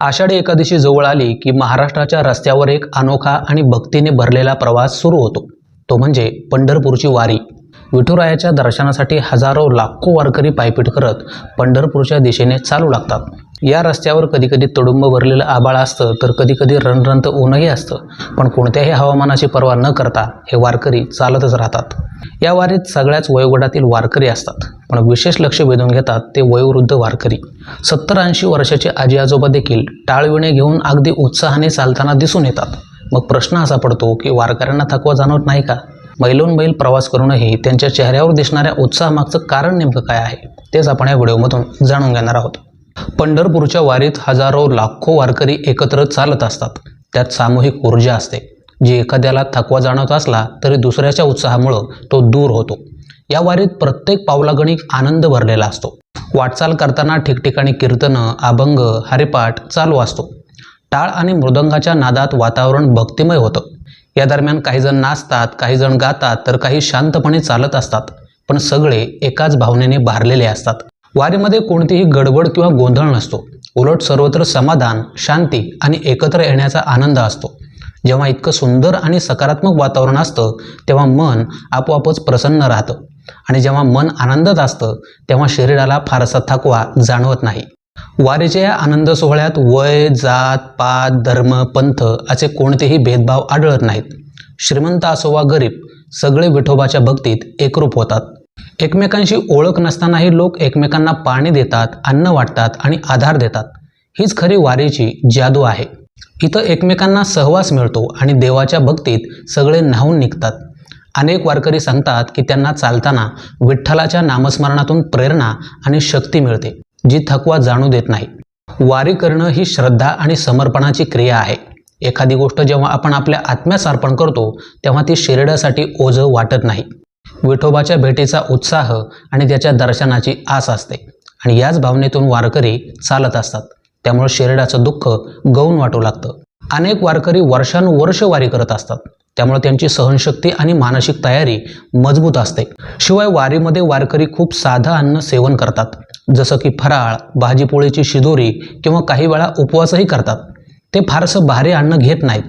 आषाढी एकादशी जवळ आली की महाराष्ट्राच्या रस्त्यावर एक अनोखा आणि भक्तीने भरलेला प्रवास सुरू होतो. तो म्हणजे पंढरपूरची वारी. विठुरायाच्या दर्शनासाठी हजारो लाखो वारकरी पायपीट करत पंढरपूरच्या दिशेने चालू लागतात. या रस्त्यावर कधीकधी तुडुंब भरलेलं आबाळ असतं तर कधीकधी रणरणत ऊनही असतं. पण कोणत्याही हवामानाची पर्वा न करता हे वारकरी चालतच राहतात. या वारीत सगळ्याच वयोगटातील वारकरी असतात. पण विशेष लक्ष वेधून घेतात ते वयोवृद्ध वारकरी. सत्तर ऐंशी वर्षाचे आजी आजोबा देखील टाळविणे घेऊन अगदी उत्साहाने चालताना दिसून येतात. मग प्रश्न असा पडतो की वारकऱ्यांना थकवा जाणवत नाही का? बैलोनबैल प्रवास करूनही त्यांच्या चेहऱ्यावर दिसणाऱ्या उत्साहामागचं कारण नेमकं काय आहे तेच आपण या व्हिडिओमधून जाणून घेणार आहोत. पंढरपूरच्या वारीत हजारो लाखो वारकरी एकत्र चालत असतात. त्यात सामूहिक ऊर्जा असते. जी एखाद्याला थकवा जाणवत असला तरी दुसऱ्याच्या उत्साहामुळं तो दूर होतो. या वारीत प्रत्येक पावलागणिक आनंद भरलेला असतो. वाटचाल करताना ठिकठिकाणी कीर्तनं अभंग हरिपाठ चालू असतो. टाळ आणि मृदंगाच्या नादात वातावरण भक्तिमय होतं. या दरम्यान काही जण नाचतात काही जण गातात तर काही शांतपणे चालत असतात पण सगळे एकाच भावनेने भारलेले असतात. वारीमध्ये कोणतीही गडबड किंवा गोंधळ नसतो. उलट सर्वत्र समाधान शांती आणि एकत्र येण्याचा आनंद असतो. जेव्हा इतकं सुंदर आणि सकारात्मक वातावरण असतं तेव्हा मन आपोआपच प्रसन्न राहतं. आणि जेव्हा मन आनंदात असतं तेव्हा शरीराला फारसा थकवा जाणवत नाही. वारीच्या या आनंद सोहळ्यात वय जात पात धर्म पंथ असे कोणतेही भेदभाव आढळत नाहीत. श्रीमंत असो वा गरीब सगळे विठोबाच्या भक्तीत एकरूप होतात. एकमेकांशी ओळख नसतानाही लोक एकमेकांना पाणी देतात अन्न वाटतात आणि आधार देतात. हीच खरी वारीची जादू आहे. इथं एकमेकांना सहवास मिळतो आणि देवाच्या भक्तीत सगळे न्हावून निघतात. अनेक वारकरी सांगतात की त्यांना चालताना विठ्ठलाच्या नामस्मरणातून प्रेरणा आणि शक्ती मिळते. जी थकवा जाणू देत नाही. वारी करणं ही श्रद्धा आणि समर्पणाची क्रिया आहे. एखादी गोष्ट जेव्हा आपण आपल्या आत्म्यास अर्पण करतो तेव्हा ती शरीरासाठी ओझं वाटत नाही. विठोबाच्या भेटीचा उत्साह आणि त्याच्या दर्शनाची आस असते आणि याच भावनेतून वारकरी चालत असतात. त्यामुळे शरीराचं दुःख गौण वाटू लागतं. अनेक वारकरी वर्षानुवर्ष वारी करत असतात. त्यामुळे त्यांची सहनशक्ती आणि मानसिक तयारी मजबूत असते. शिवाय वारीमध्ये वारकरी खूप साधं अन्न सेवन करतात. जसं की फराळ भाजीपोळीची शिदोरी किंवा काही वेळा उपवासही करतात. ते फारसं भारी अन्न घेत नाहीत.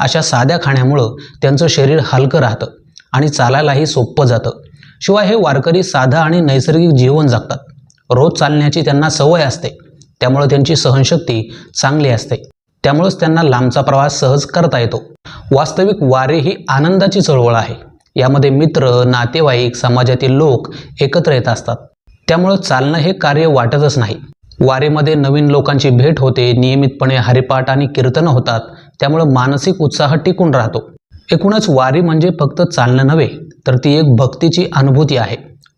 अशा साध्या खाण्यामुळं त्यांचं शरीर हलकं राहतं आणि चालायलाही सोपं जातं. शिवाय हे वारकरी साधं आणि नैसर्गिक जीवन जगतात. रोज चालण्याची त्यांना सवय असते. त्यामुळे त्यांची सहनशक्ती चांगली असते. त्यामुळेच त्यांना लांबचा प्रवास सहज करता येतो. वास्तविक वारी ही आनंदाची चळवळ आहे. यामध्ये मित्र नातेवाईक समाजातील लोक एकत्र येत असतात. त्यामुळं चालणं हे कार्य वाटतच नाही. वारीमध्ये नवीन लोकांची भेट होते नियमितपणे हरिपाठ आणि कीर्तनं होतात त्यामुळं मानसिक उत्साह टिकून राहतो. एकूणच वारी म्हणजे फक्त चालणं नव्हे तर ती एक भक्तीची अनुभूती आहे.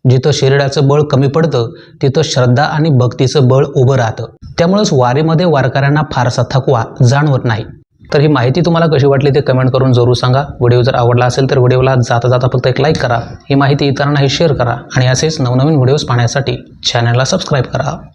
जिथं शरीराचं बळ कमी पडतं तिथं श्रद्धा आणि भक्तीचं बळ उभं राहतं. त्यामुळंच वारीमध्ये वारकऱ्यांना फारसा थकवा जाणवत नाही. तर ही माहिती तुम्हाला कशी वाटली ते कमेंट करून जरूर सांगा. व्हिडिओ जर आवडला असेल तर व्हिडिओला जाता जाता फक्त एक लाईक करा. ही माहिती इतरांनाही शेअर करा. आणि असेच नवनवीन व्हिडिओज पाहण्यासाठी चॅनलला सबस्क्राईब करा.